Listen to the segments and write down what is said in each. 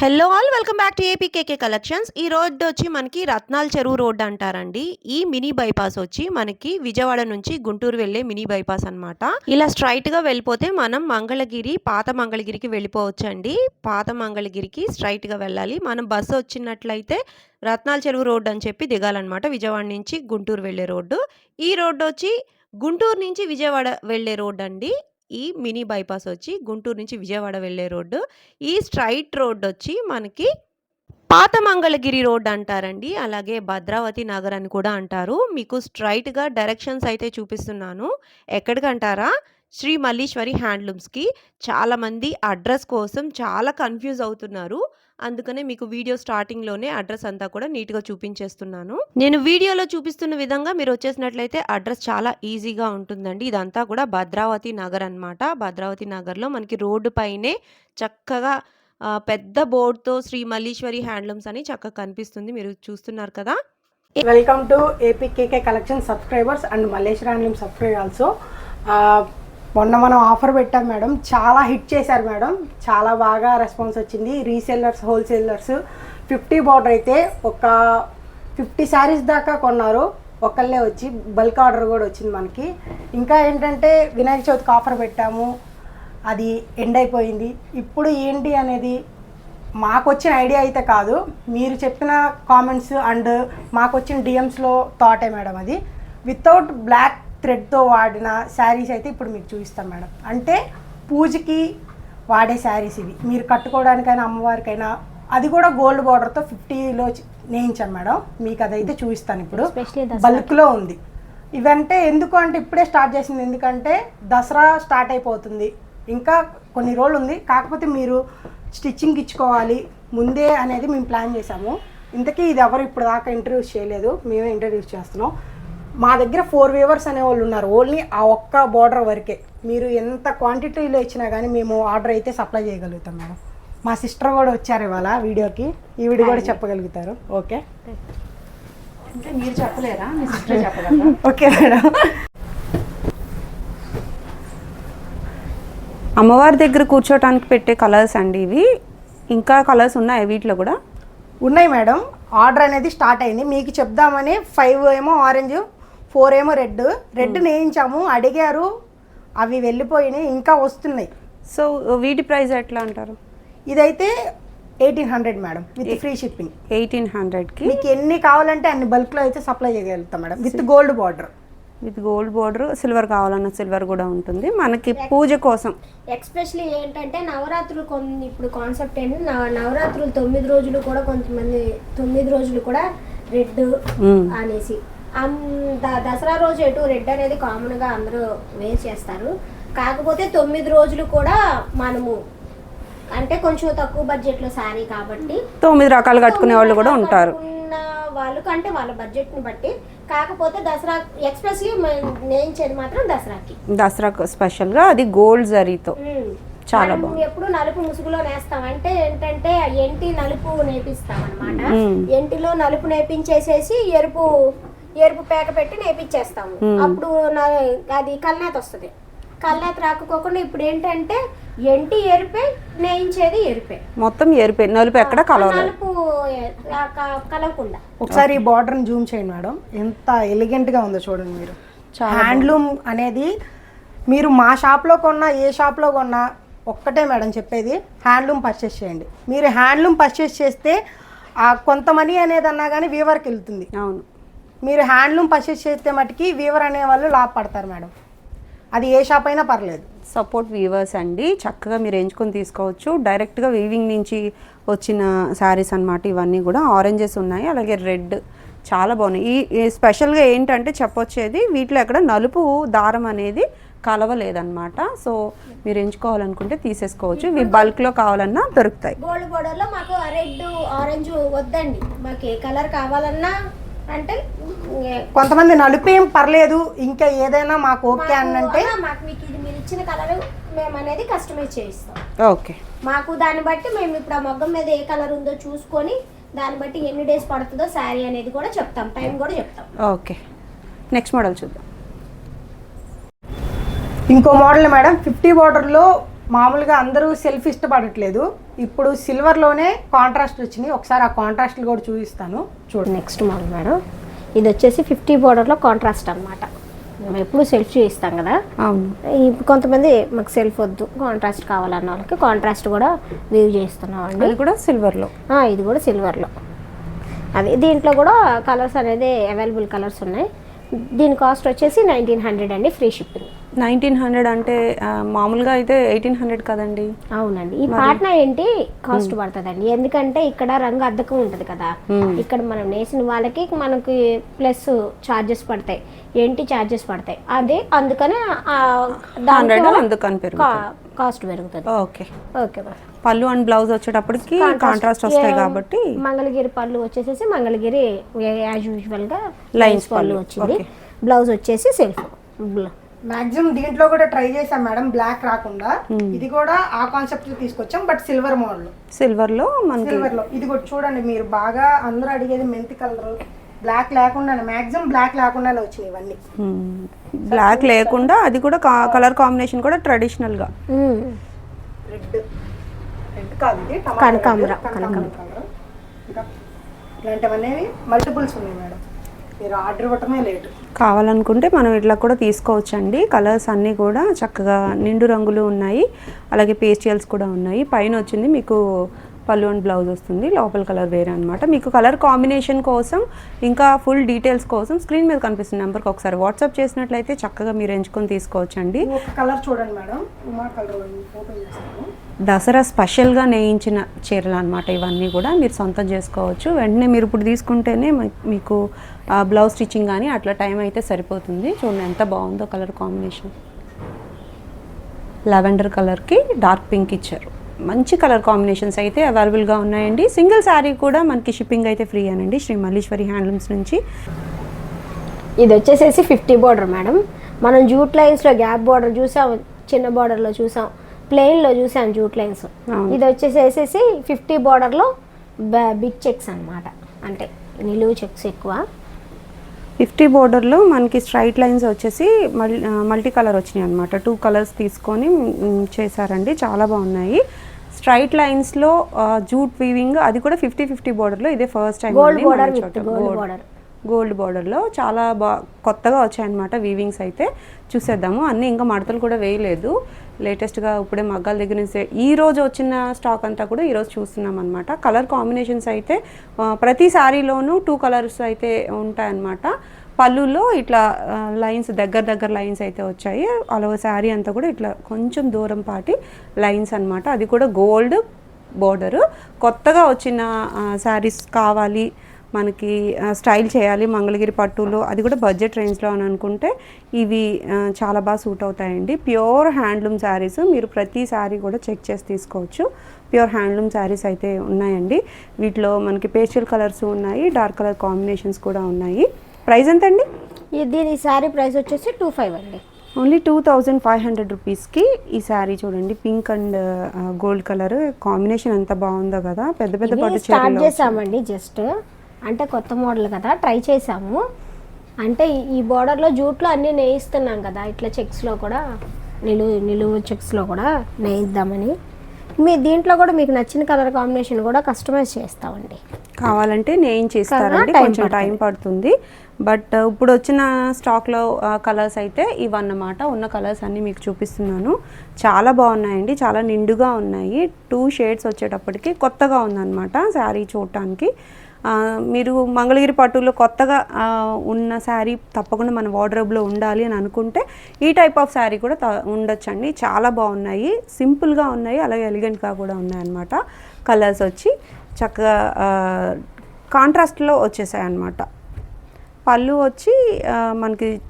Hello all welcome back to APKK collections ఈ road వచ్చి మనకి రత్నాల చెరువు రోడ్ అంటారండి. ఈ మినీ బైపాస్ వచ్చి మనకి విజయవాడ నుంచి గుంటూరు వెళ్ళే మినీ బైపాస్ అనమాట ఇలా స్ట్రైట్గా వెళ్ళిపోతే మనం మంగళగిరి పాత మంగళగిరికి వెళ్ళిపోవచ్చండి. పాత మంగళగిరికి స్ట్రైట్గా వెళ్ళాలి. మనం బస్సు వచ్చినట్లయితే రత్నాల చెరువు రోడ్ అని చెప్పి దిగాలన్నమాట. విజయవాడ నుంచి గుంటూరు వెళ్ళే రోడ్డు. ఈ రోడ్డు వచ్చి గుంటూరు నుంచి విజయవాడ వెళ్ళే రోడ్ అండి ఈ మినీ బైపాస్ వచ్చి గుంటూరు నుంచి విజయవాడ వెళ్ళే రోడ్డు. ఈ స్ట్రైట్ రోడ్డు వచ్చి మనకి పాత మంగళగిరి రోడ్ అంటారండి. అలాగే భద్రావతి నగర్ అని కూడా అంటారు. మీకు స్ట్రైట్గా డైరెక్షన్స్ అయితే చూపిస్తున్నాను. ఎక్కడికంటారా? శ్రీ మల్లీశ్వరి హ్యాండ్లూమ్స్కి చాలామంది అడ్రస్ కోసం చాలా కన్ఫ్యూజ్ అవుతున్నారు. అందుకనే మీకు వీడియో స్టార్టింగ్లోనే అడ్రస్ అంతా కూడా నీట్గా చూపించేస్తున్నాను. నేను వీడియోలో చూపిస్తున్న విధంగా మీరు వచ్చేసినట్లయితే అడ్రస్ చాలా ఈజీగా ఉంటుందండి. ఇదంతా కూడా భద్రావతి నగర్ అన్నమాట. భద్రావతి నగర్లో మనకి రోడ్డు పైనే చక్కగా పెద్ద బోర్డుతో శ్రీ మల్లీశ్వరి హ్యాండ్లూమ్స్ అని చక్కగా కనిపిస్తుంది. మీరు చూస్తున్నారు కదా? Welcome to APKK collection subscribers and Malleshwara handloom subscribe also మొన్న మనం ఆఫర్ పెట్టాం మేడం. చాలా హిట్ చేశారు మేడం. చాలా బాగా రెస్పాన్స్ వచ్చింది. రీసెల్లర్స్ హోల్సేలర్స్ ఫిఫ్టీ బార్డర్ అయితే ఒక ఫిఫ్టీ శారీస్ దాకా కొన్నారు. ఒకళ్ళే వచ్చి బల్క్ ఆర్డర్ కూడా వచ్చింది మనకి. ఇంకా ఏంటంటే వినాయక చవితికి ఆఫర్ పెట్టాము. అది ఎండ్ అయిపోయింది. ఇప్పుడు ఏంటి అనేది మాకు వచ్చిన ఐడియా అయితే కాదు. మీరు చెప్పిన కామెంట్స్ అండ్ మాకు వచ్చిన డిఎమ్స్లో థాటే మేడం అది. వితౌట్ బ్లాక్ థ్రెడ్తో వాడిన శారీస్ అయితే ఇప్పుడు మీకు చూపిస్తాం మేడం. అంటే పూజకి వాడే శారీస్ ఇవి. మీరు కట్టుకోవడానికైనా అమ్మవారికైనా అది కూడా గోల్డ్ బార్డర్తో ఫిఫ్టీలో నేయించాను మేడం. మీకు అదైతే చూపిస్తాను ఇప్పుడు. బల్క్లో ఉంది. ఇవంటే ఎందుకు అంటే ఇప్పుడే స్టార్ట్ చేసింది. ఎందుకంటే దసరా స్టార్ట్ అయిపోతుంది. ఇంకా కొన్ని రోజులు ఉంది. కాకపోతే మీరు స్టిచ్చింగ్ ఇచ్చుకోవాలి ముందే అనేది మేము ప్లాన్ చేసాము ఇంతకీ ఇది ఎవరు ఇప్పుడు దాకా ఇంటర్వ్యూస్ చేయలేదు. మేమే ఇంటర్వ్యూస్ చేస్తున్నాం. మా దగ్గర ఫోర్ వేవర్స్ అనే వాళ్ళు ఉన్నారు. ఓన్లీ ఆ ఒక్క బార్డర్ వరకే. మీరు ఎంత క్వాంటిటీలో ఇచ్చినా కానీ మేము ఆర్డర్ అయితే సప్లై చేయగలుగుతాం మేడం. మా సిస్టర్ కూడా వచ్చారు ఇవాళ వీడియోకి. ఈవిడ కూడా చెప్పగలుగుతారు. ఓకే? ఇంకా మీరు చెప్పలేరా? మీ సిస్టర్ చెప్పగలరా? Okay madam. అమ్మవారి దగ్గర కూర్చోటానికి పెట్టే కలర్స్ అండి ఇవి. ఇంకా కలర్స్ ఉన్నాయి వీటిలో కూడా? ఉన్నాయి మేడం. ఆర్డర్ అనేది స్టార్ట్ అయింది. మీకు చెప్దామని ఫైవ్ ఏమో ఆరెంజ్ ఫోర్ ఏమో రెడ్. రెడ్ నేయించాము అడిగారు అవి వెళ్ళిపోయినాయి ఇంకా వస్తున్నాయి. సో వీటి ప్రైస్ ఎట్లా అంటారు? ఇదైతే eighteen hundred madam with free shipping. Eighteen హండ్రెడ్కి? మీకు ఎన్ని కావాలంటే అన్ని బల్క్లో అయితే సప్లై చేయగలుగుతాం madam with gold border. With gold border silver కావాలన్న సిల్వర్ కూడా ఉంటుంది. మనకి పూజ కోసం. ఎక్స్పెషలీ ఏంటంటే నవరాత్రులు కొన్ని ఇప్పుడు కాన్సెప్ట్ ఏంటి? నవ- నవరాత్రులు తొమ్మిది రోజులు కూడా కొంతమంది తొమ్మిది రోజులు కూడా రెడ్ మ్మ్. అనేసి. దసరా రోజు ఎటు రెడ్ అనేది కామన్గా అందరూ వేర్ చేస్తారు. కాకపోతే తొమ్మిది రోజులు కూడా మనము అంటే కొంచెం తక్కువ బడ్జెట్లో శారీ కాబట్టి తొమ్మిది రకాలు కట్టుకునే వాళ్ళు కూడా ఉంటారు. వాళ్ళు కంటే వాళ్ళ బడ్జెట్ని బట్టి. కాకపోతే దసరా ఎక్స్ప్రెస్లీ నేయించేది మాత్రం దసరాకి. దసరా స్పెషల్గా అది గోల్డ్ జరీతో. చాలా మనం బాగుంది. ఎప్పుడు నలుపు ముసుగులో నేస్తాం. అంటే ఏంటంటే ఎంటి నలుపు నేపిస్తాం అనమాట. ఎంటిలో నలుపు నేపించేసేసి ఎరుపు ఎరుపు పేక పెట్టి నేపించేస్తాము అప్పుడు న- అది కల్నేత వస్తుంది. కల్నేత రాకపోకుండా ఇప్పుడు ఏంటంటే ఎంటి ఎరుపే నేయించేది ఎరుపే. మొత్తం ఎరిపే. నలుపు ఎక్కడ కలవలేదు. నలుపు కలవకుండా. ఒకసారి ఈ బార్డర్ని జూమ్ చేయండి మేడం. ఎంత ఎలిగెంట్గా ఉందో చూడండి మీరు. హ్యాండ్లూమ్ అనేది మీరు మా షాప్లో కొన్నా ఏ షాప్లో కొన్నా ఒక్కటే మేడం చెప్పేది. హ్యాండ్లూమ్ పర్చేస్ చేయండి. మీరు హ్యాండ్లూమ్ పర్చేస్ చేస్తే ఆ కొంత మనీ అనేది అన్నా కానీ వీవర్కి వెళ్తుంది. అవును. మీరు హ్యాండ్లూమ్ పర్చేస్ చేస్తే మటుకి వీవర్ అనే వాళ్ళు లాభపడతారు మేడం. అది ఏ షాప్ అయినా పర్లేదు. సపోర్ట్ వీవర్స్ అండి. చక్కగా మీరు ఎంచుకొని తీసుకోవచ్చు. డైరెక్ట్గా వీవింగ్ నుంచి వచ్చిన శారీస్ అన్నమాట ఇవన్నీ కూడా. ఆరెంజెస్ ఉన్నాయి అలాగే రెడ్ చాలా బాగున్నాయి. ఈ స్పెషల్గా ఏంటంటే చెప్పొచ్చేది వీటిలో ఎక్కడ నలుపు దారం అనేది కలవలేదన్నమాట. సో మీరు ఎంచుకోవాలనుకుంటే తీసేసుకోవచ్చు. ఇవి బల్క్లో కావాలన్నా దొరుకుతాయి. గోల్డ్ బోర్డర్లో మాకు రెడ్ ఆరెంజ్ వద్దండి. మాకు ఏ కలర్ కావాలన్నా అంటే కొంతమంది నలుపేం పర్లేదు ఇంకా ఏదైనా మాకు ఓకే అనంటే మాకు- మాకు మీకు ఇది మీరు ఇచ్చిన కలర్ మేము అనేది కస్టమైజ్ చేయిస్తాం. ఓకే. మాకు దాన్ని బట్టి మేము ఇప్పుడు ఆ మొగ్గం మీద ఏ కలర్ ఉందో చూసుకొని దాన్ని బట్టి ఎన్ని డేస్ పడుతుందో శారీ అనేది కూడా చెప్తాం టైం కూడా చెప్తాం. ఓకే. నెక్స్ట్ మోడల్ చూద్దాం. ఇంకో మోడల్ మేడం ఫిఫ్టీ బార్డర్లో మామూలుగా అందరూ సెల్ఫ్ ఇష్టపడట్లేదు. ఇప్పుడు సిల్వర్లోనే కాంట్రాస్ట్ వచ్చినాయి. ఒకసారి ఆ కాంట్రాస్ట్లు కూడా చూపిస్తాను. చూడండి. Next model madam. ఇది వచ్చేసి ఫిఫ్టీ బోర్డర్లో కాంట్రాస్ట్ అన్నమాట. మేము ఎప్పుడు సెల్ఫ్ చూపిస్తాం కదా? అవును. ఈ కొంతమంది మాకు సెల్ఫ్ వద్దు కాంట్రాస్ట్ కావాలన్న వాళ్ళకి కాంట్రాస్ట్ కూడా వీవ్ చేస్తున్నాం అండి అది కూడా సిల్వర్లో ఇది కూడా సిల్వర్లో అది దీంట్లో కూడా కలర్స్ అనేది అవైలబుల్ కలర్స్ ఉన్నాయి. దీని కాస్ట్ వచ్చేసి నైన్టీన్ హండ్రెడ్ అండి ఫ్రీ షిప్పింగ్. నైన్టీన్ హండ్రెడ్ అంటే మామూలుగా అయితే ఎయిటీన్ హండ్రెడ్ కదండి. అవునండి. ఈ పాట్నా ఏంటి? కాస్ట్ పడుతుందండి. ఎందుకంటే ఇక్కడ రంగు అద్దకం ఉంటుంది కదా. ఇక్కడ మనం నేసిన వాళ్ళకి మనకి ప్లస్ చార్జెస్ పడతాయి. ఏంటి చార్జెస్ పడతాయి? అదే అందుకనే అందుకని కాస్ట్ పెరుగుతుంది. ఓకే. Okay madam. పళ్ళు అండ్ బ్లౌజ్ వచ్చేటప్పటికి కాంట్రాస్ట్ వస్తాయి కాబట్టి మంగళగిరి పళ్ళు వచ్చేసేసి మంగళగిరి యాజ్ యూజువల్గా లైన్స్ పళ్ళు వచ్చింది. బ్లౌజ్ వచ్చేసి సెల్ఫ్. మాక్సిమం దీంట్లో కూడా ట్రై చేసాం మేడం బ్లాక్ రాకుండా. ఇది కూడా ఆ కాన్సెప్ట్ తీసుకొచ్చాం బట్ సిల్వర్ మోడల్ సిల్వర్లో మనకి సిల్వర్లో ఇది కూడా చూడండి మీరు బాగా అందరూ అడిగేది మెంతి కలర్ బ్లాక్ లేకుండానే మాక్సిమం బ్లాక్ లేకుండానే వచ్చినాయి ఇవన్నీ. బ్లాక్ లేకుండా అది కూడా కలర్ కాంబినేషన్ కూడా ట్రెడిషనల్గా రెడ్ రెడ్ కాదు ఇది కనకాంబర. ఇంకా ఇలాంటివన్నీ మల్టిపుల్స్ ఉన్నాయి మేడం. మీరు ఆర్డర్ ఇవ్వటమే లేటు కావాలనుకుంటే మనం ఇట్లా కూడా తీసుకోవచ్చండి. కలర్స్ అన్నీ కూడా చక్కగా నిండు రంగులు ఉన్నాయి. అలాగే పేస్టియల్స్ కూడా ఉన్నాయి. పైన వచ్చింది మీకు పళ్ళు అండ్ బ్లౌజ్ వస్తుంది. లోపల కలర్ వేరే అనమాట మీకు కలర్ కాంబినేషన్ కోసం ఇంకా ఫుల్ డీటెయిల్స్ కోసం స్క్రీన్ మీద కనిపిస్తున్న నెంబర్కి ఒకసారి వాట్సాప్ చేసినట్లయితే చక్కగా మీరు ఎంచుకొని తీసుకోవచ్చండి. కలర్ చూడండి మేడం. దసరా స్పెషల్గా నేయించిన చీరలు అనమాట ఇవన్నీ కూడా మీరు సొంతం చేసుకోవచ్చు. వెంటనే మీరు ఇప్పుడు తీసుకుంటేనే మీకు బ్లౌజ్ స్టిచ్చింగ్ కానీ అట్లా టైం అయితే సరిపోతుంది. చూడండి ఎంత బాగుందో కలర్ కాంబినేషన్. లెవెండర్ కలర్కి డార్క్ పింక్ ఇచ్చారు. మంచి కలర్ కాంబినేషన్స్ అయితే అవైలబుల్గా ఉన్నాయండి. సింగిల్ శారీ కూడా మనకి షిప్పింగ్ అయితే ఫ్రీ అనండి. శ్రీ మల్లీశ్వరి హ్యాండ్లూమ్స్ నుంచి. ఇది వచ్చేసేసి ఫిఫ్టీ బార్డర్ మేడం. మనం జూట్ లైన్స్లో గ్యాప్ బార్డర్ చూసాం చిన్న బార్డర్లో చూసాం ప్లెయిన్లో చూసాం జూట్ లైన్స్. ఇది వచ్చేసేసి ఫిఫ్టీ బార్డర్లో బిగ్ చెక్స్ అన్నమాట. అంటే నిలువు చెక్స్ ఎక్కువ. ఫిఫ్టీ బోర్డర్లో మనకి స్ట్రైట్ లైన్స్ వచ్చేసి మల్ మల్టీ కలర్ వచ్చినాయి అనమాట టూ కలర్స్ తీసుకొని చేశారండి. చాలా బాగున్నాయి. స్ట్రైట్ లైన్స్లో జూట్ వీవింగ్ అది కూడా ఫిఫ్టీ ఫిఫ్టీ బోర్డర్లో ఇదే ఫస్ట్ టైం border. గోల్డ్ బార్డర్లో చాలా బా కొత్తగా వచ్చాయన్నమాట వీవింగ్స్ అయితే. చూసేద్దాము. అన్నీ ఇంకా మడతలు కూడా వేయలేదు. లేటెస్ట్గా ఇప్పుడే మగ్గాల దగ్గర నుంచి ఈ రోజు వచ్చిన స్టాక్ అంతా కూడా ఈరోజు చూస్తున్నాం అనమాట కలర్ కాంబినేషన్స్ అయితే ప్రతి శారీలోనూ టూ కలర్స్ అయితే ఉంటాయన్నమాట. పళ్ళులో ఇట్లా లైన్స్ దగ్గర దగ్గర లైన్స్ అయితే వచ్చాయి. అలా శారీ అంతా కూడా ఇట్లా కొంచెం దూరం పాటి లైన్స్ అనమాట అది కూడా గోల్డ్ బోర్డరు. కొత్తగా వచ్చిన శారీస్ కావాలి మనకి స్టైల్ చేయాలి మంగళగిరి పట్టులో అది కూడా బడ్జెట్ రేంజ్లో అని అనుకుంటే ఇవి చాలా బాగా సూట్ అవుతాయండి. ప్యూర్ హ్యాండ్లూమ్ శారీస్ మీరు ప్రతి శారీ కూడా చెక్ చేసి తీసుకోవచ్చు. ప్యూర్ హ్యాండ్లూమ్ శారీస్ అయితే ఉన్నాయండి. వీటిలో మనకి పేస్టల్ కలర్స్ ఉన్నాయి డార్క్ కలర్ కాంబినేషన్స్ కూడా ఉన్నాయి. ప్రైస్ ఎంత అండి ఈ దీని శారీ ప్రైస్ వచ్చేసి టూ ఫైవ్ అండి. Only two thousand five hundred రూపీస్కి ఈ శారీ చూడండి pink and gold colour combination ఎంత బాగుందో కదా పెద్ద పెద్ద పట్టు స్టార్ట్ చేసామండి జస్ట్. అంటే కొత్త మోడల్ కదా ట్రై చేసాము. అంటే ఈ బార్డర్లో జూట్లో అన్నీ నేయిస్తున్నాం కదా ఇట్లా చెక్స్లో కూడా నిలువు నిలువు చెక్స్లో కూడా నేయిద్దామని. మీ దీంట్లో కూడా మీకు నచ్చిన కలర్ కాంబినేషన్ కూడా కస్టమైజ్ చేస్తామండి. కావాలంటే నేను time కొంచెం టైం పడుతుంది. బట్ ఇప్పుడు వచ్చిన స్టాక్లో కలర్స్ అయితే ఇవన్నమాట. ఉన్న కలర్స్ అన్నీ మీకు చూపిస్తున్నాను. చాలా బాగున్నాయండి చాలా నిండుగా ఉన్నాయి. టూ షేడ్స్ వచ్చేటప్పటికి కొత్తగా ఉందన్నమాట శారీ చూడటానికి. మీరు మంగళగిరి పట్టులో కొత్తగా ఉన్న శారీ తప్పకుండా మన వార్డ్రోబ్లో ఉండాలి అని అనుకుంటే ఈ టైప్ ఆఫ్ శారీ కూడా త- ఉండొచ్చండి. చాలా బాగున్నాయి. సింపుల్గా ఉన్నాయి. అలాగే ఎలిగెంట్గా కూడా ఉన్నాయి అన్నమాట కలర్స్ వచ్చి చక్కగా కాంట్రాస్ట్లో వచ్చేసాయి అన్నమాట పళ్ళు వచ్చి మనకి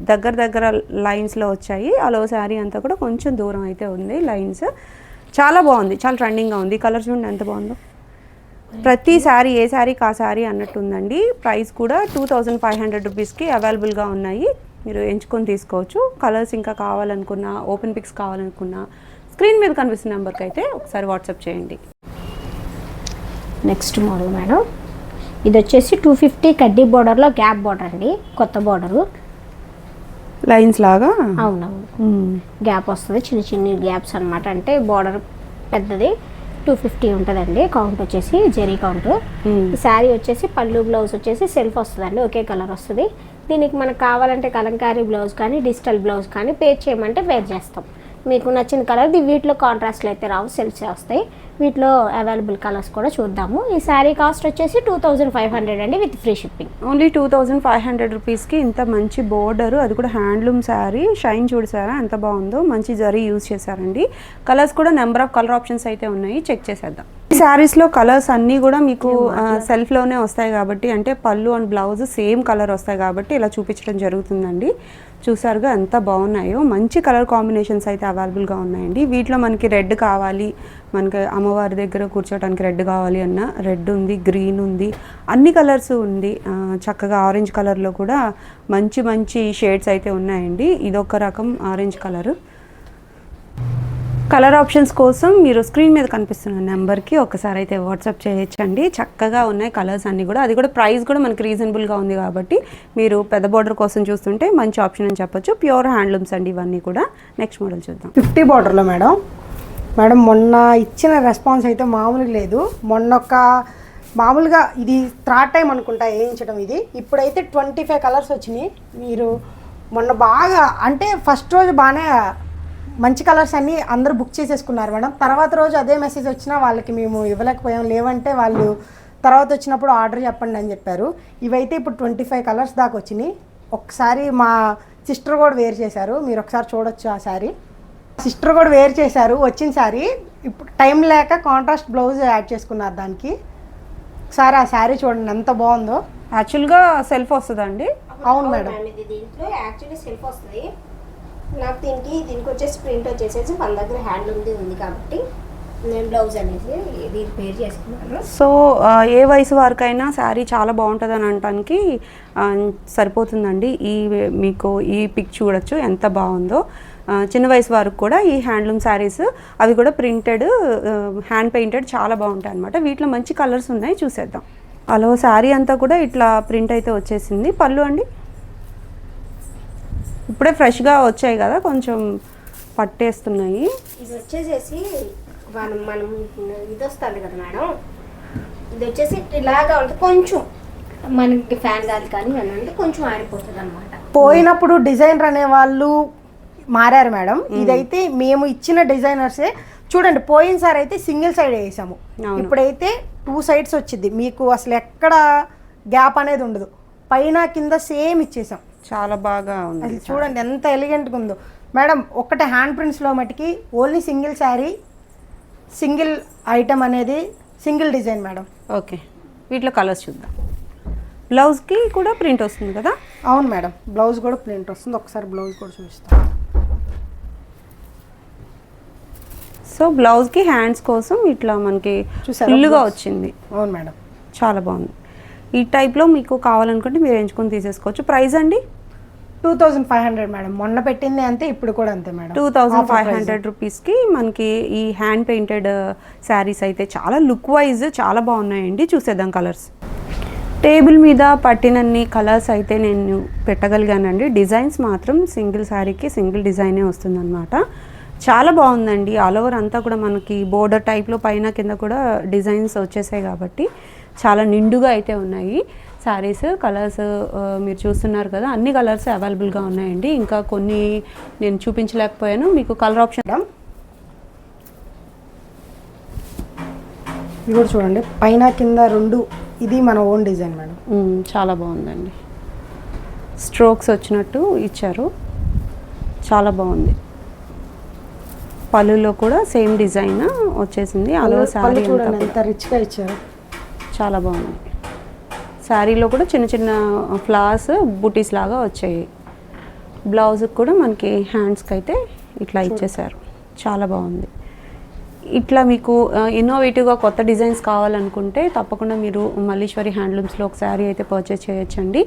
దగ్గర దగ్గర లైన్స్లో వచ్చాయి. అలో శారీ అంతా కూడా కొంచెం దూరం అయితే ఉంది లైన్స్. చాలా బాగుంది. చాలా ట్రెండింగ్గా ఉంది. కలర్ చూడండి ఎంత బాగుందో. ప్రతి శారీ ఏ శారీకి ఆ శారీ అన్నట్టు ఉందండి ప్రైస్ కూడా టూ థౌజండ్ ఫైవ్ హండ్రెడ్ రూపీస్కి అవైలబుల్గా ఉన్నాయి. మీరు ఎంచుకొని తీసుకోవచ్చు. కలర్స్ ఇంకా కావాలనుకున్నా ఓపెన్ పిక్స్ కావాలనుకున్నా స్క్రీన్ మీద కనిపిస్తున్న నెంబర్కి అయితే ఒకసారి వాట్సాప్ చేయండి. Next model madam. ఇది వచ్చేసి టూ ఫిఫ్టీ కడ్డీ బార్డర్లో గ్యాప్ బార్డర్ అండి. కొత్త బార్డరు. లైన్స్ లాగా? అవునవును. గ్యాప్ వస్తుంది. చిన్న చిన్న గ్యాప్స్ అన్నమాట. అంటే బార్డర్ పెద్దది. టూ ఫిఫ్టీ ఉంటుందండి కౌంట్ వచ్చేసి జెరీ కౌంట్ శారీ వచ్చేసి పళ్ళు బ్లౌజ్ వచ్చేసి సెల్ఫ్ వస్తుందండి ఒకే కలర్ వస్తుంది. దీనికి మనకు కావాలంటే కలంకారీ బ్లౌజ్ కానీ డిజిటల్ బ్లౌజ్ కానీ పేర్ చేయమంటే పేర్ చేస్తాం. మీకు నచ్చిన కలర్ వీటిలో కాంట్రాస్ట్లు అయితే రావు సెల్ఫ్సే వస్తాయి వీటిలో అవైలబుల్ కలర్స్ కూడా చూద్దాము. ఈ శారీ కాస్ట్ వచ్చేసి టూ థౌజండ్ ఫైవ్ హండ్రెడ్ అండి with free shipping only two thousand five hundred రూపీస్కి ఇంత మంచి బోర్డర్ అది కూడా హ్యాండ్లూమ్ శారీ షైన్ చూసారా ఎంత బాగుందో మంచి జరీ యూజ్ చేశారండి. కలర్స్ కూడా నెంబర్ ఆఫ్ కలర్ ఆప్షన్స్ అయితే ఉన్నాయి చెక్ చేసేద్దాం. ఈ శారీస్లో కలర్స్ అన్నీ కూడా మీకు సెల్ఫ్లోనే వస్తాయి కాబట్టి అంటే పళ్ళు అండ్ బ్లౌజ్ సేమ్ కలర్ వస్తాయి కాబట్టి ఇలా చూపించడం జరుగుతుందండి. చూసారుగా ఎంత బాగున్నాయో. మంచి కలర్ కాంబినేషన్స్ అయితే అవైలబుల్గా ఉన్నాయండి. వీటిలో మనకి రెడ్ కావాలి మనకి అమ్మవారి దగ్గర కూర్చోవడానికి రెడ్ కావాలి అన్న రెడ్ ఉంది గ్రీన్ ఉంది అన్ని కలర్స్ ఉంది. చక్కగా ఆరెంజ్ కలర్లో కూడా మంచి మంచి షేడ్స్ అయితే ఉన్నాయండి. ఇదొక రకం ఆరెంజ్ కలర్. కలర్ ఆప్షన్స్ కోసం మీరు స్క్రీన్ మీద కనిపిస్తున్న నెంబర్కి ఒకసారి అయితే వాట్సాప్ చేయొచ్చండి. చక్కగా ఉన్నాయి కలర్స్ అన్నీ కూడా. అది కూడా ప్రైస్ కూడా మనకి రీజనబుల్గా ఉంది కాబట్టి మీరు పెద్ద బార్డర్ కోసం చూస్తుంటే మంచి ఆప్షన్ అని చెప్పొచ్చు. ప్యూర్ హ్యాండ్లూమ్స్ అండి ఇవన్నీ కూడా. నెక్స్ట్ మోడల్ చూద్దాం. ఫిఫ్టీ బార్డర్లో మేడం. మేడం మొన్న ఇచ్చిన రెస్పాన్స్ అయితే మామూలుగా లేదు. మొన్న ఒక మామూలుగా ఇది థర్డ్ టైం అనుకుంటా వేయించడం ఇది. ఇప్పుడైతే ట్వంటీ ఫైవ్ కలర్స్ వచ్చినాయి. మీరు మొన్న బాగా అంటే ఫస్ట్ రోజు బాగానే మంచి కలర్స్ అన్నీ అందరూ బుక్ చేసేసుకున్నారు మేడం. తర్వాత రోజు అదే మెసేజ్ వచ్చినా వాళ్ళకి మేము ఇవ్వలేకపోయాం. లేవంటే వాళ్ళు తర్వాత వచ్చినప్పుడు ఆర్డర్ చెప్పండి అని చెప్పారు. ఇవైతే ఇప్పుడు ట్వంటీ ఫైవ్ కలర్స్ దాకా వచ్చినాయి. ఒకసారి మా సిస్టర్ కూడా వేర్ చేశారు. మీరు ఒకసారి చూడొచ్చు ఆ శారీ సిస్టర్ కూడా వేర్ చేశారు. వచ్చిన శారీ ఇప్పుడు టైం లేక కాంట్రాస్ట్ బ్లౌజ్ యాడ్ చేసుకున్నారు దానికి. ఒకసారి ఆ శారీ చూడండి ఎంత బాగుందో. యాక్చువల్గా సెల్ఫ్ వస్తుందండి. అవును మేడం. ఇది దీంట్లో యాక్చువల్లీ సెల్ఫ్ వస్తుంది. నాకు దీనికి దీనికి వచ్చేసి ప్రింట్ వచ్చేసేసి మన దగ్గర హ్యాండ్లూమ్ది ఉంది కాబట్టి నేను బ్లౌజ్ అనేది దీన్ని పేర్ చేసుకున్నాను. సో ఏ వయసు వారికైనా శారీ చాలా బాగుంటుంది అని అనటానికి సరిపోతుందండి. ఈ మీకు ఈ పిక్ చూడొచ్చు ఎంత బాగుందో. చిన్న వయసు వారికి కూడా ఈ హ్యాండ్లూమ్ శారీస్ అవి కూడా ప్రింటెడ్ హ్యాండ్ పెయింటెడ్ చాలా బాగుంటాయి అనమాట వీటిలో మంచి కలర్స్ ఉన్నాయి చూసేద్దాం. అలా శారీ అంతా కూడా ఇట్లా ప్రింట్ అయితే వచ్చేసింది. పళ్ళు అండి? ఇప్పుడే ఫ్రెష్గా వచ్చాయి కదా కొంచెం పట్టేస్తున్నాయి. ఇది వచ్చేసేసి మనం మనం ఇది వస్తుంది కదా మేడం? ఇది వచ్చేసి ఇలాగా ఉంటుంది కొంచెం మనకి ఫ్యాన్ గాలి కానీ అంటే కొంచెం ఆరిపోతుంది అనమాట పోయినప్పుడు డిజైనర్ అనే వాళ్ళు మారారు మేడం. ఇదైతే మేము ఇచ్చిన డిజైనర్సే. చూడండి పోయినసారి అయితే సింగిల్ సైడ్ వేసాము. ఇప్పుడైతే టూ సైడ్స్ వచ్చింది. మీకు అసలు ఎక్కడ గ్యాప్ అనేది ఉండదు. పైన కింద సేమ్ ఇచ్చేసాం. చాలా బాగా ఉంది అసలు చూడండి ఎంత ఎలిగెంట్గా ఉందో. మేడం ఒకటే హ్యాండ్ ప్రింట్స్లో మటుకి only single sari single item అనేది సింగిల్ డిజైన్ మేడం ఓకే వీటిలో కలర్స్ చూద్దాం. బ్లౌజ్కి కూడా ప్రింట్ వస్తుంది కదా? అవును మేడం బ్లౌజ్ కూడా ప్రింట్ వస్తుంది. ఒకసారి బ్లౌజ్ కూడా చూపిస్తాను సో బ్లౌజ్కి హ్యాండ్స్ కోసం ఇట్లా మనకి ఫుల్గా? వచ్చింది. అవును మేడం చాలా బాగుంది. ఈ టైప్లో మీకు కావాలనుకుంటే మీరు ఎంచుకొని తీసేసుకోవచ్చు. ప్రైస్ అండి? Two thousand five hundred madam. మొన్న పెట్టింది అంతే ఇప్పుడు కూడా అంతే madam. Two thousand five. Hundred రూపీస్కి మనకి ఈ హ్యాండ్ పెయింటెడ్ శారీస్ అయితే చాలా లుక్ వైజ్ చాలా బాగున్నాయండి. చూసేద్దాం కలర్స్. టేబుల్ మీద పట్టినన్ని కలర్స్ అయితే నేను పెట్టగలిగానండి. డిజైన్స్ మాత్రం సింగిల్ శారీకి సింగిల్ డిజైనే వస్తుందన్నమాట. చాలా బాగుందండి. ఆల్ ఓవర్ అంతా కూడా మనకి బోర్డర్ టైప్లో పైన కింద కూడా డిజైన్స్ వచ్చేసాయి కాబట్టి చాలా నిండుగా అయితే ఉన్నాయి. శారీస్ కలర్స్ మీరు చూస్తున్నారు కదా అన్ని కలర్స్ అవైలబుల్గా ఉన్నాయండి. ఇంకా కొన్ని నేను చూపించలేకపోయాను. మీకు కలర్ ఆప్షన్ ఇది కూడా చూడండి. పైన కింద రెండు ఇది మన ఓన్ డిజైన్ మేడం. చాలా బాగుందండి. స్ట్రోక్స్ వచ్చినట్టు ఇచ్చారు. చాలా బాగుంది. పళ్ళులో కూడా సేమ్ డిజైన్ వచ్చేసింది. అలో శారీ చూడండి ఎంత రిచ్గా ఇచ్చారు. చాలా బాగుంది శారీలో కూడా చిన్న చిన్న ఫ్లవర్స్ బుటీస్ లాగా వచ్చాయి. బ్లౌజ్కి కూడా మనకి హ్యాండ్స్కి అయితే ఇట్లా ఇచ్చేసారు చాలా బాగుంది. ఇట్లా మీకు ఇన్నోవేటివ్గా కొత్త డిజైన్స్ కావాలనుకుంటే తప్పకుండా మీరు మల్లీశ్వరి హ్యాండ్లూమ్స్లో ఒక శారీ అయితే పర్చేస్ చేయొచ్చండి.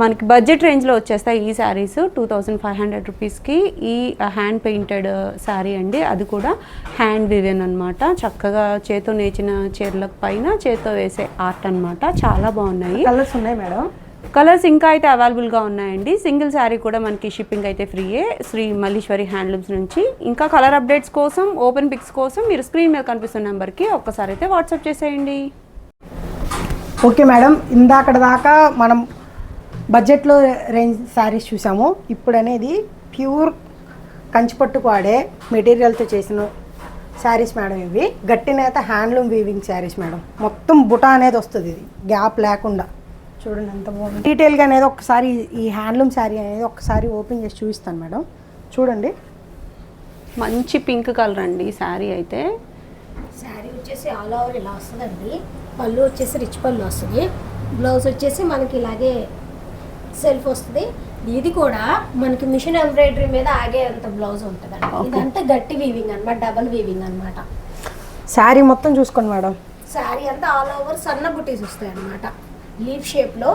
మనకి బడ్జెట్ రేంజ్లో వచ్చేస్తాయి ఈ saris two thousand five hundred రూపీస్కి ఈ హ్యాండ్ పెయింటెడ్ శారీ అండి. అది కూడా హ్యాండ్ వివెన్ అనమాట చక్కగా చేతో నేచిన చీరల పైన చేతో వేసే ఆర్ట్ అన్నమాట. చాలా బాగున్నాయి. కలర్స్ ఉన్నాయి మేడం? కలర్స్ ఇంకా అయితే అవైలబుల్గా ఉన్నాయండి. సింగిల్ శారీ కూడా మనకి షిప్పింగ్ అయితే ఫ్రీయే శ్రీ మల్లీశ్వరి హ్యాండ్లూమ్స్ నుంచి. ఇంకా కలర్ అప్డేట్స్ కోసం ఓపెన్ పిక్స్ కోసం మీరు స్క్రీన్ మీద కనిపిస్తున్న నెంబర్కి ఒక్కసారి అయితే వాట్సాప్ చేసేయండి. Okay madam. ఇందాకడ దాకా మనం బడ్జెట్లో రేంజ్ శారీస్ చూసాము. ఇప్పుడు అనేది ప్యూర్ కంచిపట్టుకు వాడే మెటీరియల్తో చేసిన శారీస్ మేడం ఇవి. గట్టి నేత హ్యాండ్లూమ్ వీవింగ్ శారీస్ మేడం. మొత్తం బుటా అనేది వస్తుంది ఇది. గ్యాప్ లేకుండా. చూడండి ఎంత బాగుంది. డీటెయిల్గా అనేది ఒకసారి ఈ హ్యాండ్లూమ్ శారీ అనేది ఒకసారి ఓపెన్ చేసి చూపిస్తాను మేడం. చూడండి. మంచి పింక్ కలర్ అండి శారీ అయితే. శారీ వచ్చేసి ఆల్ ఓవర్ ఇలా వస్తుందండి. పళ్ళు వచ్చేసి రిచ్ పళ్ళు వస్తుంది. బ్లౌజ్ వచ్చేసి మనకి ఇలాగే సెల్ఫ్ వస్తుంది. ఇది కూడా మనకి మిషన్ ఎంబ్రాయిడరీ మీద ఆగే అంత బ్లౌజ్ ఉంటుందండి. ఇదంతా గట్టి వీవింగ్ అన్నమాట డబల్ వీవింగ్ అన్నమాట. శారీ మొత్తం చూసుకోండి మేడం. శారీ అంతా ఆల్ ఓవర్ సన్న బుటీస్ వస్తాయి అన్నమాట లీఫ్ షేప్లో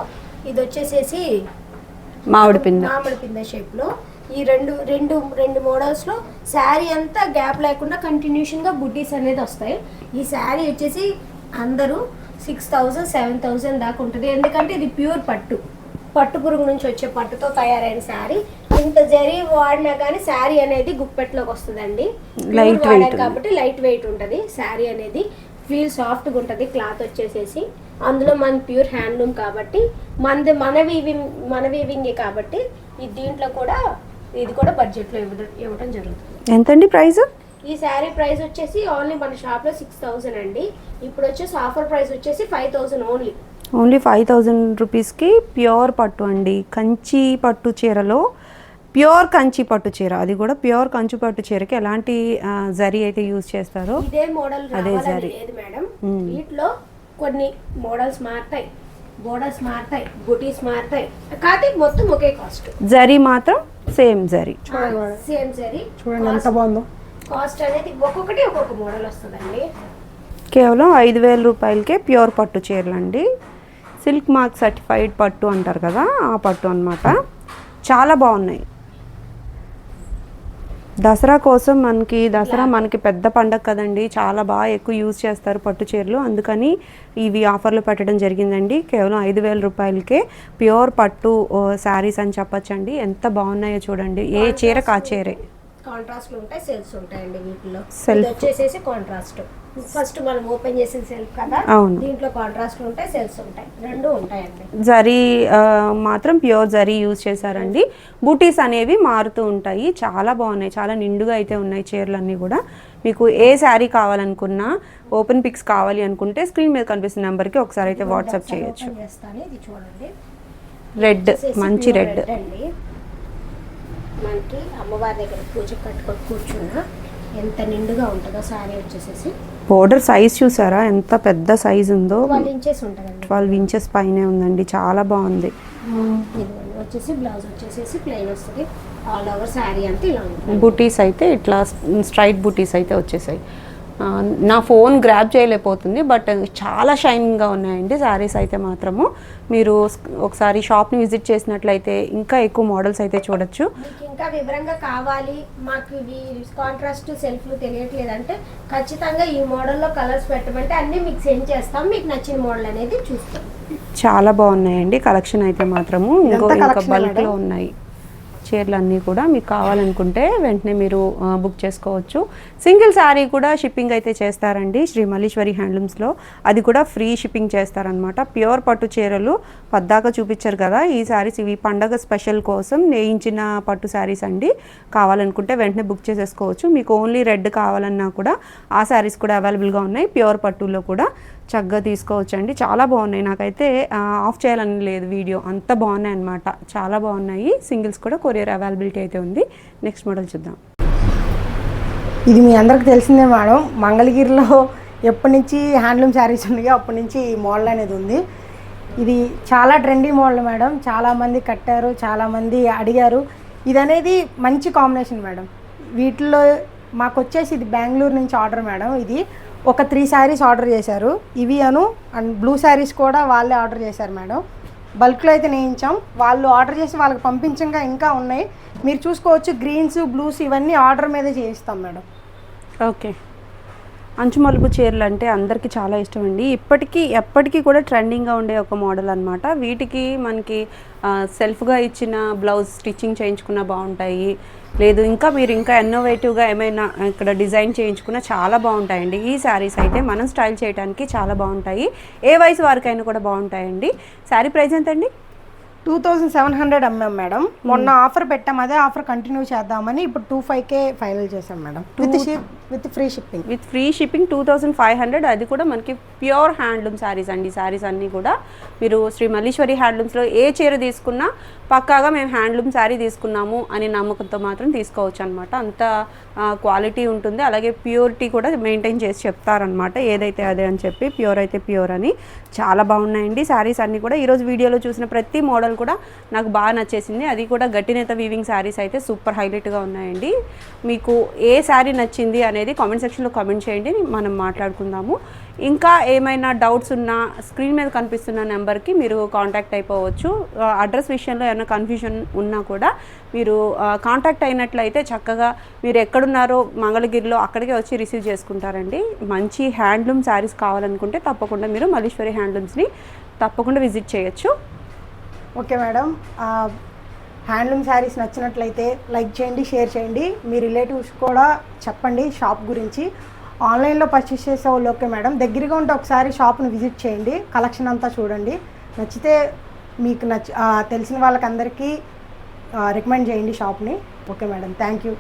ఇది వచ్చేసేసి మామిడి పింద. మామిడి పింద షేప్లో ఈ రెండు రెండు రెండు మోడల్స్లో శారీ అంతా గ్యాప్ లేకుండా కంటిన్యూషన్గా బుడ్డీస్ అనేది వస్తాయి. ఈ శారీ వచ్చేసి అందరూ సిక్స్ థౌజండ్ సెవెన్ థౌజండ్ దాకా ఉంటుంది. ఎందుకంటే ఇది ప్యూర్ పట్టు. పట్టు పురుగు నుంచి వచ్చే పట్టుతో తయారైన శారీ. ఇంత జరీ వాడినా కానీ శారీ అనేది గుప్పెట్లోకి వస్తుందండి. Pure Light వాడాం weight. కాబట్టి లైట్ వెయిట్ ఉంటుంది శారీ అనేది. ఫీల్ సాఫ్ట్గా ఉంటుంది క్లాత్ వచ్చేసేసి. అందులో మన ప్యూర్ హ్యాండ్లూమ్ కాబట్టి మనది మన వీవింగ్ మన వీవింగే కాబట్టి ఈ దీంట్లో కూడా ఇది కూడా బడ్జెట్లో ఇవ్వడం ఇవ్వడం జరుగుతుంది. ఎంతండి ప్రైస్? ఈ శారీ ప్రైస్ వచ్చేసి ఓన్లీ మన షాప్లో సిక్స్ థౌజండ్ అండి. ఇప్పుడు వచ్చేసి ఆఫర్ ప్రైస్ వచ్చేసి five thousand only only five thousand రూపీస్కి ప్యూర్ పట్టు అండి. కంచి పట్టు చీరలో ప్యూర్ కంచి పట్టు చీర. అది కూడా ప్యూర్ కంచి పట్టు చీరకి ఎలాంటి జరీ అయితే యూజ్ చేస్తారో ఇదే మోడల్ అదే మేడం. వీటిలో కొన్ని మోడల్స్ మారుతాయి. బోర్డర్స్ మారుతాయి బుటీస్ మారుతాయి. కాకపోతే మొత్తం ఒకే కాస్ట్. జరీ మాత్రం సేమ్ జరీ. సేమ్ సరీ చూడండి ఎంత బాగుందో. కాస్ట్ అనేది ఒక్కొక్కటి ఒక్కొక్క మోడల్ వస్తుందండి. కేవలం ఐదు వేల రూపాయలకే ప్యూర్ పట్టు చీరలు అండి సిల్క్ మార్క్ సర్టిఫైడ్ పట్టు అంటారు కదా ఆ పట్టు అన్నమాట. చాలా బాగున్నాయి. దసరా కోసం మనకి దసరా మనకి పెద్ద పండగ కదండి. చాలా బాగా ఎక్కువ యూజ్ చేస్తారు పట్టు చీరలు. అందుకని ఇవి ఆఫర్లు పెట్టడం జరిగిందండి. కేవలం ఐదు వేల రూపాయలకే ప్యూర్ పట్టు శారీస్ అని చెప్పొచ్చండి. ఎంత బాగున్నాయో చూడండి. ఏ చీరకు ఆ చీరే? కాంట్రాస్ట్లు ఉంటాయి. సెల్స్ ఉంటాయండి వీటిలో. ఇది వచ్చేసేసి కాంట్రాస్ట్ ఫస్ట్ మనం ఓపెన్ చేసిన సెల్ఫ్ కదా. దీంట్లో కాంట్రాస్ట్లు ఉంటాయి సెల్స్ ఉంటాయి. రెండు ఉంటాయండి. జరీ మాత్రం ప్యూర్ జరీ యూజ్ చేశారండి. బూటీస్ అనేవి మారుతూ ఉంటాయి. చాలా బాగున్నాయి. చాలా నిండుగా అయితే ఉన్నాయి చీరలన్నీ కూడా. మీకు ఏ శారీ కావాలనుకున్నా ఓపెన్ పిక్స్ కావాలి అనుకుంటే స్క్రీన్ మీద కనిపిస్తున్న నెంబర్కి ఒకసారి అయితే వాట్సాప్ చేయొచ్చు. రెడ్ మంచి రెడ్ మనకి అమ్మవారి దగ్గర పూజ కట్టుకొని కూర్చున్నా. ఎంత నిండుగా ఉంటుందో శారీ వచ్చేసేసి. బోర్డర్ సైజ్ చూసారా? ఎంత పెద్ద సైజ్ ఉందో. ట్వెల్వ్ ఇంచెస్ ఉంటుందండి. ట్వెల్వ్ ఇంచెస్ పైనే ఉందండి. చాలా బాగుంది. వచ్చేసి బ్లౌజ్ వచ్చేసేసి ప్లెయిన్ వస్తుంది. ఆల్ ఓవర్ శారీ ఇలా ఉంటుంది. బుటీస్ అయితే ఇట్లా స్ట్రైట్ బుటీస్ అయితే వచ్చేసాయి. నా ఫోన్ గ్రాప్ చేయలేకపోతుంది బట్ చాలా షైనింగ్గా ఉన్నాయండి శారీస్ అయితే మాత్రము. మీరు ఒకసారి షాప్ని విజిట్ చేసినట్లయితే ఇంకా ఎక్కువ మోడల్స్ అయితే చూడొచ్చు. మీకు ఇంకా వివరంగా కావాలి మాకు ఇవి కాంట్రాస్ట్ సెల్ఫ్లు తెలియట్లేదు అంటే ఖచ్చితంగా ఈ మోడల్లో కలర్స్ పెట్టమంటే అన్నీ మీకు సెండ్ చేస్తాం మీకు నచ్చిన మోడల్ అనేది చూస్తాం. చాలా బాగున్నాయండి కలెక్షన్ అయితే మాత్రము. ఇంకో ఇంకా బల్క్లో? ఉన్నాయి. చీరలు అన్నీ కూడా మీకు కావాలనుకుంటే వెంటనే మీరు బుక్ చేసుకోవచ్చు. సింగిల్ శారీ కూడా షిప్పింగ్ అయితే చేస్తారండి శ్రీ మల్లీశ్వరి హ్యాండ్లూమ్స్లో. అది కూడా ఫ్రీ షిప్పింగ్ చేస్తారనమాట ప్యూర్ పట్టు చీరలు పద్దాక చూపించారు కదా ఈ శారీస్ ఇవి పండగ స్పెషల్ కోసం నేయించిన పట్టు శారీస్ అండి. కావాలనుకుంటే వెంటనే బుక్ చేసేసుకోవచ్చు. మీకు ఓన్లీ రెడ్ కావాలన్నా కూడా ఆ శారీస్ కూడా అవైలబుల్గా ఉన్నాయి ప్యూర్ పట్టులో కూడా. చక్కగా తీసుకోవచ్చండి. చాలా బాగున్నాయి. నాకైతే ఆఫ్ చేయాలని లేదు వీడియో. అంత బాగున్నాయి అనమాట చాలా బాగున్నాయి. సింగిల్స్ కూడా కొరియర్ అవైలబిలిటీ అయితే ఉంది. నెక్స్ట్ మోడల్ చూద్దాం. ఇది మీ అందరికి తెలిసిందే మేడం. మంగళగిరిలో ఎప్పటి నుంచి హ్యాండ్లూమ్ శారీస్ ఉన్నాయో అప్పటి నుంచి ఈ మోడల్ అనేది ఉంది. ఇది చాలా ట్రెండీ మోడల్ మేడం. చాలామంది కట్టారు చాలామంది అడిగారు. ఇది అనేది మంచి కాంబినేషన్ మేడం. వీటిలో మాకు వచ్చేసి ఇది బెంగళూరు నుంచి ఆర్డర్ మేడం. ఇది ఒక త్రీ శారీస్ ఆర్డర్ చేశారు. ఇవి అను అండ్ బ్లూ శారీస్ కూడా వాళ్ళే ఆర్డర్ చేశారు మేడం. బల్క్లో అయితే నేయించాం. వాళ్ళు ఆర్డర్ చేసి వాళ్ళకి పంపించంగా ఇంకా ఉన్నాయి. మీరు చూసుకోవచ్చు గ్రీన్స్ బ్లూస్ ఇవన్నీ ఆర్డర్ మీద చేయిస్తాం మేడం. ఓకే. అంచు మలుపు చీరలు అంటే అందరికీ చాలా ఇష్టం అండి ఇప్పటికీ ఎప్పటికీ కూడా ట్రెండింగ్గా ఉండే ఒక మోడల్ అనమాట వీటికి మనకి సెల్ఫ్గా ఇచ్చిన బ్లౌజ్ స్టిచ్చింగ్ చేయించుకున్న బాగుంటాయి. లేదు ఇంకా మీరు ఇంకా ఇన్నోవేటివ్గా ఏమైనా ఇక్కడ డిజైన్ చేయించుకున్న చాలా బాగుంటాయండి. ఈ శారీస్ అయితే మనం స్టైల్ చేయడానికి చాలా బాగుంటాయి. ఏ వయసు వారికైనా కూడా బాగుంటాయండి. శారీ ప్రైస్ ఎంతండి? టూ థౌజండ్ సెవెన్ హండ్రెడ్ అమ్మాం మేడం. మొన్న ఆఫర్ పెట్టాం అదే ఆఫర్ కంటిన్యూ చేద్దామని ఇప్పుడు టూ ఫైవ్ కే ఫైనల్ చేసాం madam. With ship with free shipping. With free shipping two thousand five hundred. అది కూడా మనకి ప్యూర్ హ్యాండ్లూమ్ శారీస్ అండి. శారీస్ అన్నీ కూడా మీరు శ్రీ మల్లీశ్వరి హ్యాండ్లూమ్స్లో ఏ చీర తీసుకున్నా పక్కాగా మేము హ్యాండ్లూమ్ శారీ తీసుకున్నాము అనే నమ్మకంతో మాత్రం తీసుకోవచ్చు అనమాట అంత క్వాలిటీ ఉంటుంది. అలాగే ప్యూరిటీ కూడా మెయింటైన్ చేసి చెప్తారనమాట ఏదైతే అదే అని చెప్పి ప్యూర్ అయితే ప్యూర్ అని. చాలా బాగున్నాయండి శారీస్ అన్నీ కూడా. ఈరోజు వీడియోలో చూసిన ప్రతి మోడల్ కూడా నాకు బాగా నచ్చేసింది. అది కూడా గట్టినేత వీవింగ్ శారీస్ అయితే సూపర్ హైలైట్గా ఉన్నాయండి. మీకు ఏ శారీ నచ్చింది అనేది కామెంట్ సెక్షన్లో కామెంట్ చేయండి మనం మాట్లాడుకుందాము. ఇంకా ఏమైనా డౌట్స్ ఉన్నా స్క్రీన్ మీద కనిపిస్తున్న నెంబర్కి మీరు కాంటాక్ట్ అయిపోవచ్చు. అడ్రస్ విషయంలో ఏమైనా కన్ఫ్యూజన్ ఉన్నా కూడా మీరు కాంటాక్ట్ అయినట్లయితే చక్కగా మీరు ఎక్కడున్నారో మంగళగిరిలో అక్కడికే వచ్చి రిసీవ్ చేసుకుంటారండి. మంచి హ్యాండ్లూమ్ శారీస్ కావాలనుకుంటే తప్పకుండా మీరు మల్లీశ్వరి హ్యాండ్లూమ్స్ని తప్పకుండా విజిట్ చేయొచ్చు. ఓకే మేడం హ్యాండ్లూమ్ శారీస్ నచ్చినట్లయితే లైక్ చేయండి షేర్ చేయండి. మీ రిలేటివ్స్ కూడా చెప్పండి షాప్ గురించి. ఆన్లైన్లో పర్చేస్ చేసే వాళ్ళు ఓకే మేడం. దగ్గరగా ఉంటే ఒకసారి షాప్ని విజిట్ చేయండి. కలెక్షన్ అంతా చూడండి. నచ్చితే మీకు నచ్చ తెలిసిన వాళ్ళకందరికీ రికమెండ్ చేయండి షాప్ని. Okay madam. Thank you.